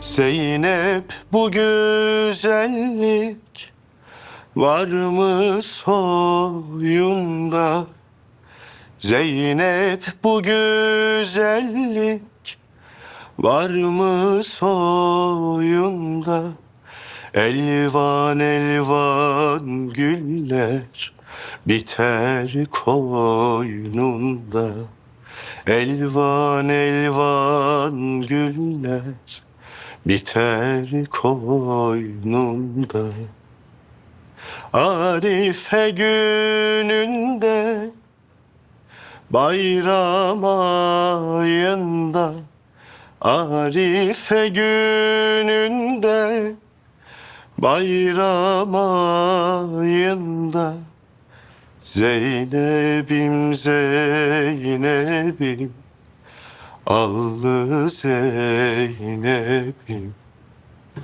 Zeynep bu güzellik var mı soyunda? Zeynep bu güzellik var mı soyunda? Elvan elvan güller biter koynunda. Elvan elvan güller biter koynunda. Arife gününde bayram ayında Arife gününde bayram ayında Zeynep'im Zeynep'im Allı Zeynep'im.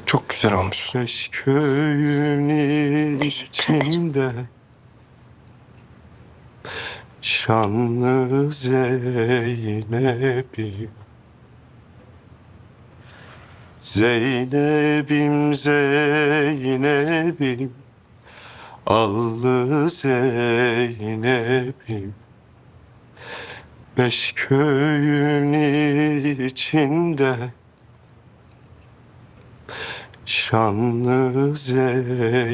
Çok güzel olmuş. Beş köyün içinde. Şanlı Zeynep'im. Zeynep'im Zeynep'im. Allı Zeynep'im Beş köyün içinde Şanlı Zeynep'im